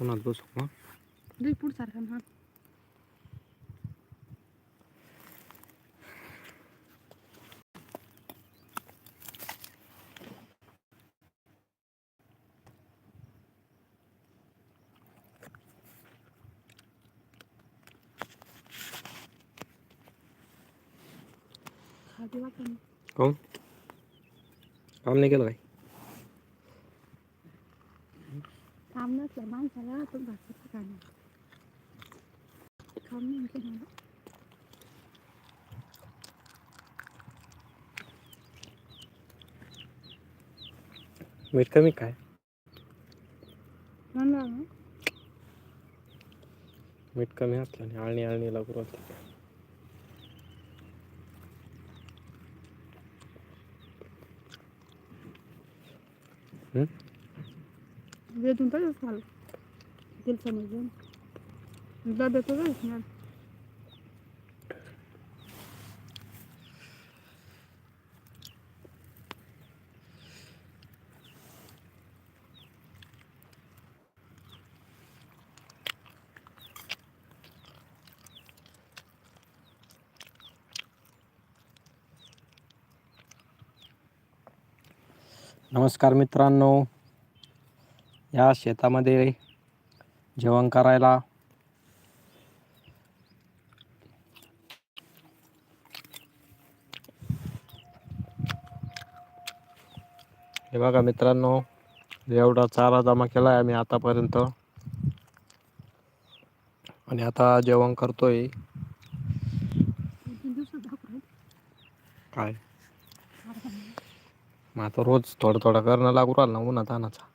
उन्हात बसू मग लई पुढ सारखा ना खाली वाटलं ना. काऊन काम नाही केलं काय काम नसलं माणसाला पण भाकरीचं काम आहे. मीठ कमी काय म्हणलं ना, मीठ कमी असलं आणि आळणी आळणी लागू राहते हम्म? वेदून तसंच खाल्लं. तेल समजलं डब्यात तसंच ना नमस्कार मित्रांनो या शेतामध्ये जेवण करायला हे बघा मित्रांनो एवढा चारा जमा केला आहे आम्ही आतापर्यंत. आणि आता जेवण करतोय. काय? मग आता रोज थोडं थोडं करणं लागू राहिलं ना उन्हा तानाचा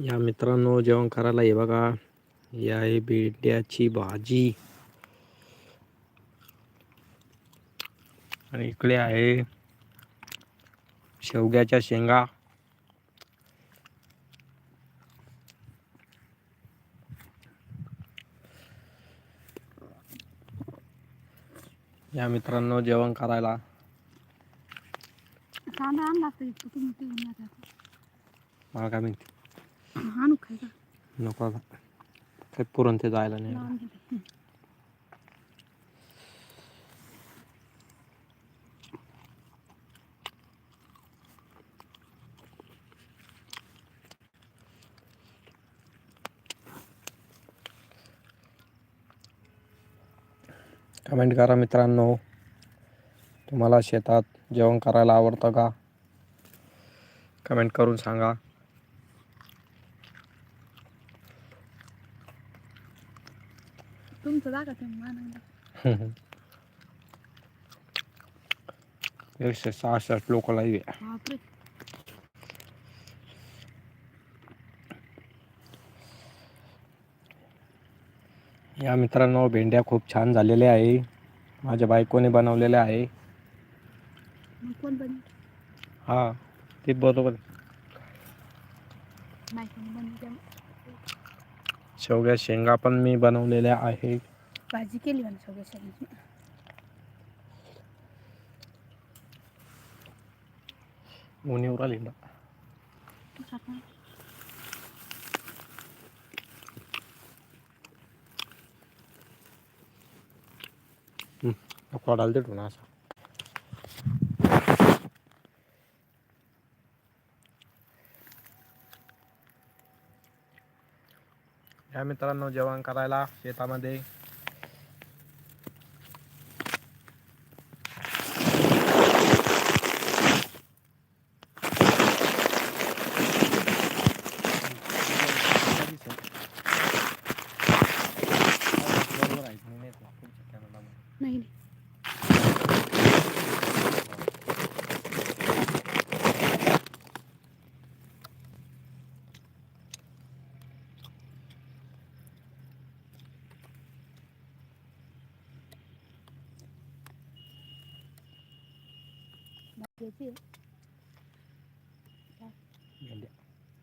या मित्रांनो जेवण करायला हे बघा. या आहे भेंड्याची भाजी. आणि इकडे आहे शेवग्याच्या शेंगा. या मित्रांनो जेवण करायला. कांदा आणला. मला काय माहिती. नको पुरण ते जायला नाही. कमेंट करा मित्रांनो. तुम्हाला शेतात जेवण करायला आवडतं का? कमेंट करून सांगा. तुमचं एकशे सहासष्ट लोक लाईव्ह आहे. बापरे. या मित्रांनो भेंड्या खूप छान झालेल्या आहे. माझ्या बायकोने बनवलेल्या आहे. हा ते बरोबर शेवग्या शेंगा पण मी बनवलेल्या आहे. भाजी केली सगळ्या सगळ्याची उन्हीवर आली ना. टाका. नको डालते असा या मित्रांनो जेवण करायला शेतामध्ये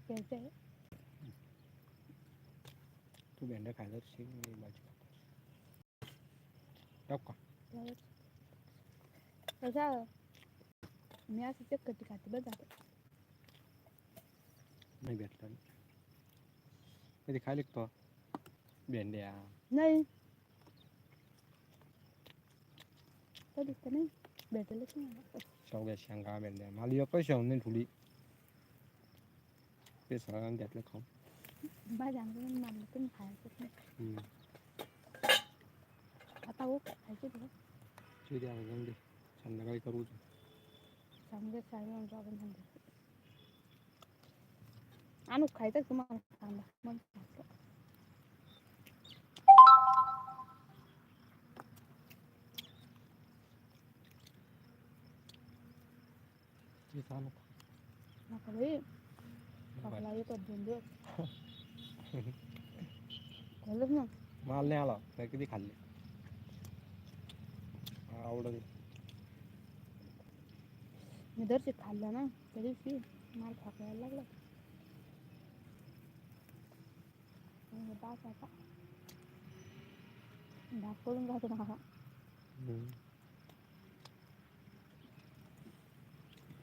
घ्यायचं आहे. तू भेंड्या खायला शिक मी भाजी खातो. टाकू का? त्यावर कसं मी असं चक्कटी खाते बरं झालं नाही भेटला कधी खायला तो? भेंड्या. नाही. कधीच नाही. भेटेलच नाही. शेवग्या शेंगा भेंड्या मला एकच शेवून नाही ठुली ते सगळ्यांना घेतलं खाऊन भाजी आणून मारलं पण खायचंच नाही हम्म. आता हो खायचे तुला ते द्या जाऊन दे संध्याकाळी करू चांगले साडे आपण सांगतो आणू खायचं का तुम्हाला कांदा मग खायचं. ते चालू नका बाई खोकला येतो दोन झालंच ना माल नाही आला काय किती खाल्ले आवडत मी दरशी खाल्ला ना त्या दिवशी माल खोकला यायला लागला मग डास आता डास पडून जातो मला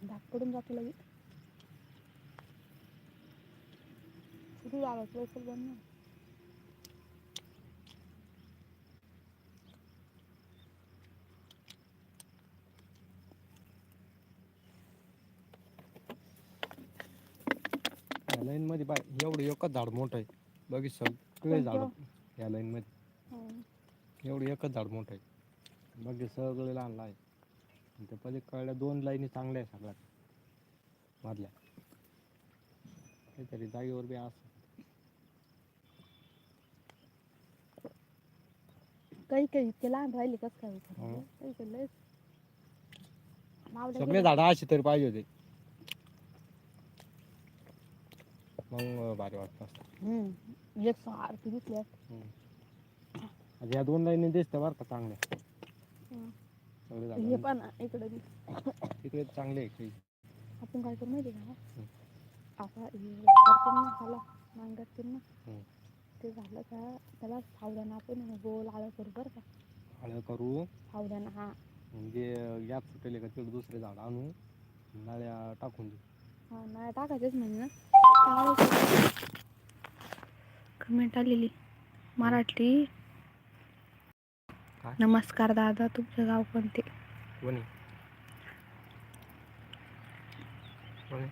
डाग पडून जातो लगे किती लागायचं लवकर बंद या लाईन मध्ये बाय एवढं एकच झाड मोठं आहे. बाकी सगळे झाड या लाईन मध्ये. हं. एवढं एकच झाड मोठं आहे. बाकी सगळे लहान लहान आहे. त्या पलीकडल्या दोन लाईनी चांगल्या आहे सगळ्यात. मधल्या. काहीतरी जागेवर बी असं. काही काही इतके लहान राहिले कस काय हं. काही काही लयच. लावलं सगळे गेलं. झाडं अशी तरी पाहिजे होते. मग भारी वाटतं. असतं हम्म. एक सारखी दिसली. असती. आता या दोन लाईनी दिसत्या बरं का चांगल्या. हं. सगळे हे झाड पण इकडे बी. तिकडे चांगले आहे. काही आपण काय करू माहिती का? हं. आता हे करतील ना त्याला नांगरतील ना. हं. ते झालं का त्याला सावधान आपण ना गोल आळं करू बरं का. हळद करू. सावधान हा. म्हणजे गॅप सुटेले का तिकडे दुसरे झाड आणू नाळ्या टाकून देऊ. हा नाही टाकायचंच म्हणजे ना. कमेंट आलेली. मराठी काय? नमस्कार दादा तुमचं गाव कोणते? कोणी कोणी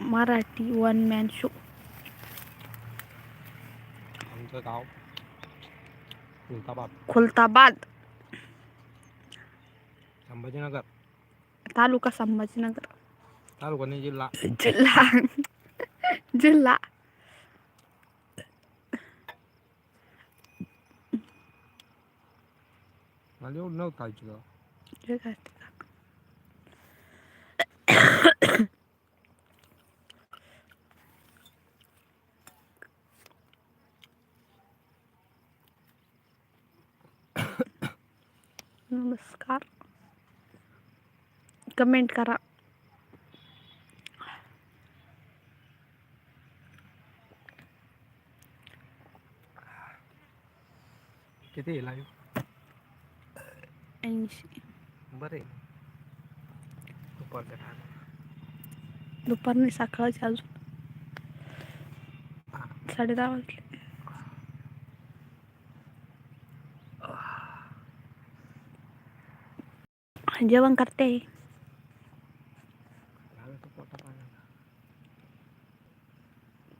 मराठी वन मॅन शो आमचं गाव खुलताबाद. खुलताबाद. संभाजीनगर. तालुका संभाजीनगर. तालुका नाही जिल्हा. जिल्हा. जिल्हा. मला एवढं नव्हतं खायची का? जे काय असते का. नमस्कार. कमेंट करा. किती लाईव्ह ऐंशी. बरं दुपारच्या time. दुपार नाही सकाळचे अजून. साडे दहा वाजले. जेवण करते.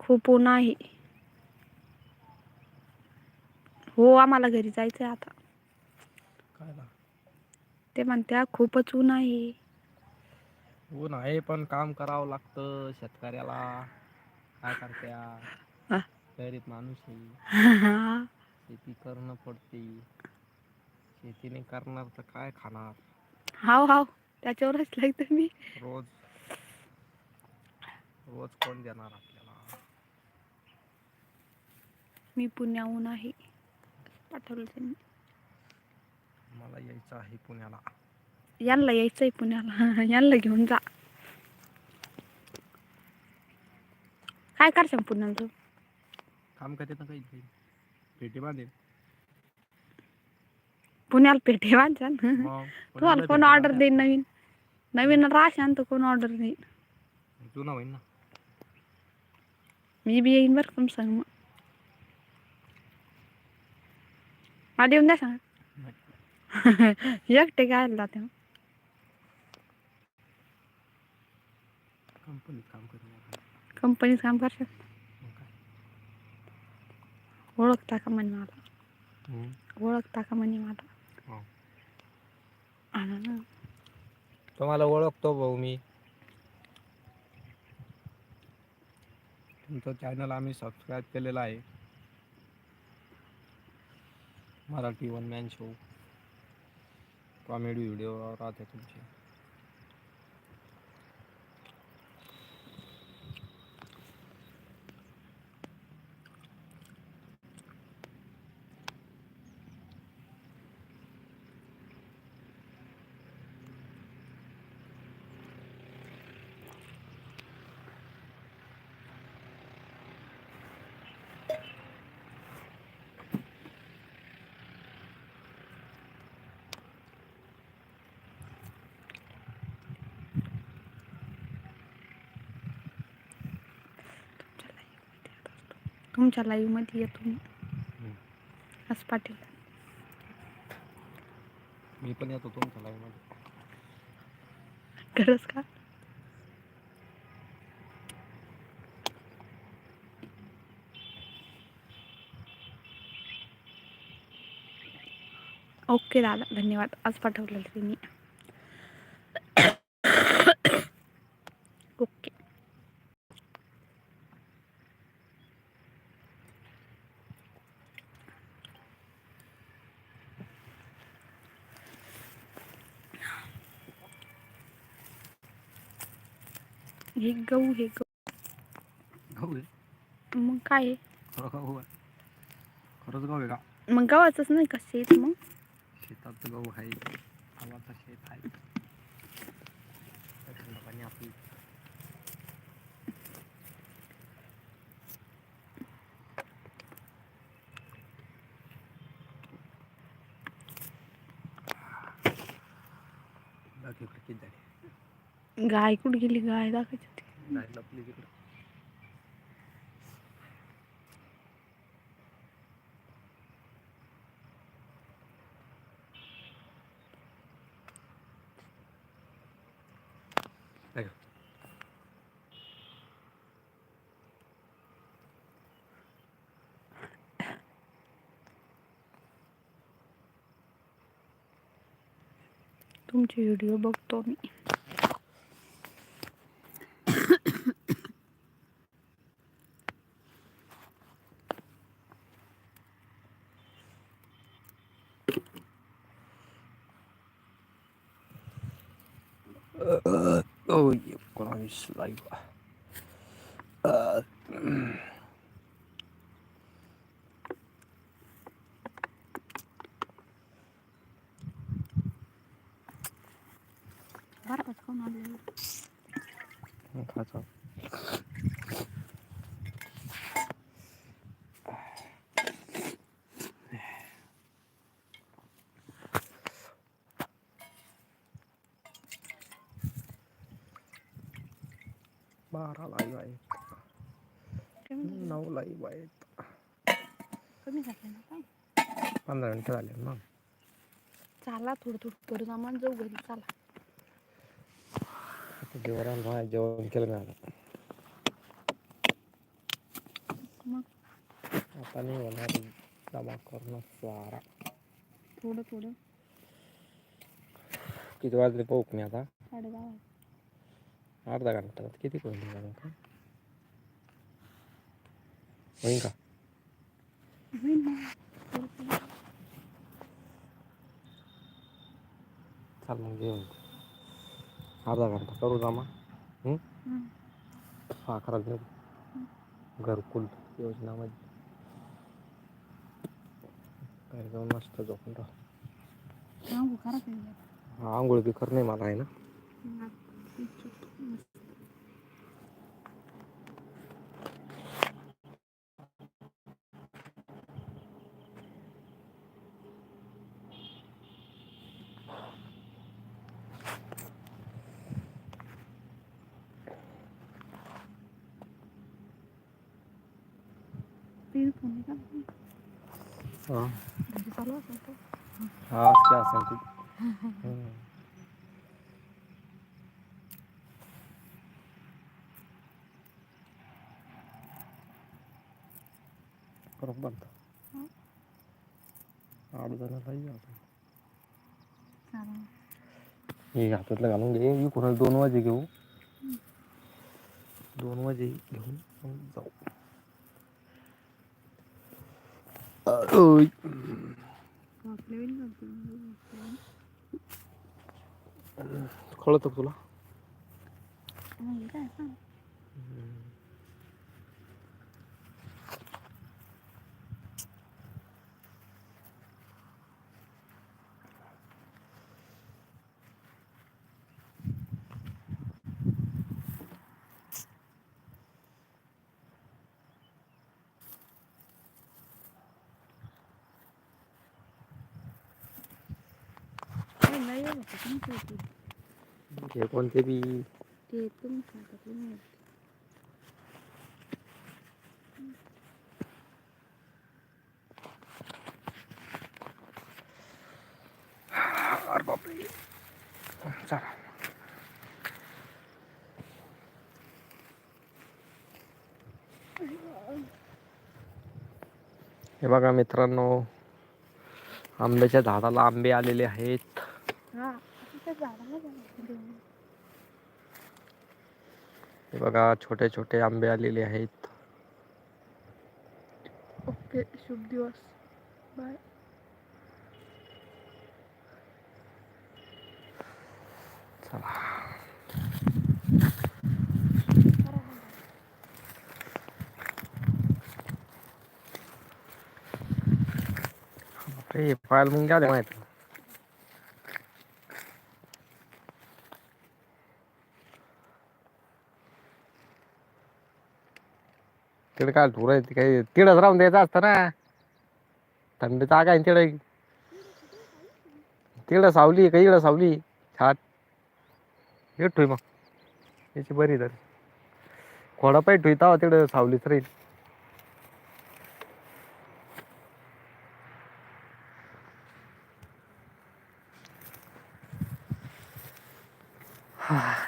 खूप ऊन आहे. हो आम्हाला घरी जायचंय आता. ते म्हणत्या खूपच ऊन आहे. ऊन आहे पण काम करावं लागतं शेतकऱ्याला. काय करत्या? हा. गरीब माणूस आहे. शेती करणं पडते. शेती नाही करणार तर काय खाणार? हाव हाव. त्याच्यावरच लागतं मी. रोज. रोज कोण देणार आपल्याला? मी पुण्याहून आहे. पाठवलं त्यांनी. मला यायचं आहे पुण्याला. यांना यायचंय पुण्याला. यांना घेऊन जा. काय करशाल पुण्याला तू? काम करते ना काही पेटी बांधेल पुण्याला पेठे वाचा मग तुम्हाला पुण्याला कोण ऑर्डर. देईन नवीन? नवीन राशन तर कोण ऑर्डर देईन? जुना होईल ना. मी बी येईन बरं का सांग मग. मला येऊन द्या सांग. एकटे काय मग कंपनीत काम करणार कंपनीत काम करशात ओळखता का म्हणे मला हम्म. ओळखता का म्हणे मला हो. तुम्हाला ओळखतो भाऊ मी. तुमचं चॅनल आम्ही सबस्क्राईब केलेलं आहे. Marathi one man show comedy video राहते तुमचे. तुमच्या लाईव्हमध्ये येतो हम्म. असं पाटील. मी पण येतो तुमच्या live मध्ये. खरंच का? ओके दादा धन्यवाद. आज पाठवलेलं तुम्ही ओके. हे गहू हे गहू गहू आहे मग काय आहे? खरं गहू आहे खरंच गहू आहे का मग गव्हाचंच नाही का शेत मग शेतात गहू आहे गव्हाचं शेत आहे थंड पाणी आपली बाकी इकडे किती झाली गाय कुठे गेली? गाय दाखवायची होती नाही लपली तिकडे. ऐका. तुमचे व्हिडिओ बघतो मी. एकोणावीस लाईव्ह बरं कोण आलं खाचा बारा लाईव्ह आहेत कमी नऊ लाईव्ह आहेत कमी झालं ना पंधरा मिनटं झाले ना चाला थोडं थोडं करू आम्हाला जाऊ घरी चाला. जेवण जेवण केलं मी आता. मग? आता नाही होणार जमा करणं सारा. थोडं थोडं. किती वाजले पाहू मी आता? साडे दहा अर्धा घंटा किती होईल जमा का. चाल मग जेवण अर्धा घंटा करू जमा हं? अकरा घेऊ घरकुल योजनामध्ये काय जाऊन मस्त झोपून राहा हा, आंघोळ बी कर नाही मला आहे ना टीव्ही फोन आहे का हा घरी चालू असेल तो. हा असते असेल ती बरोबर आठ आपण. चालेल. हे हातातलं घालून घे मी कोणाला दोन वाजे घेऊ दोन वाजे घेऊन मग जाऊ आपल्या कळतं का तुला हा, हे काय सांग काय नाही होतं. हे कोणते बी ते. अरे बापरे चला हे बघा मित्रांनो आंब्याच्या झाडाला आंबे आलेले आहेत त्या झाडाला जायचं देऊन. हे बघा छोटे छोटे आंबे आलेले आहेत. ओके शुभ दिवस. बाय चला. बापरे पाहायला मग गेले माहीत. तिकडे काय धुर आहे ते काही तिडच राहून द्यायचं असतं ना. थंडी आग आहे तिकडे. तिकडं सावली काही इकडं सावली छान. येतोय मग. याची बरी तर खोडा पाय ठेवता तिकडं सावलीच राहील.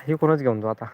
हे कोणच घेऊन जाऊ आता.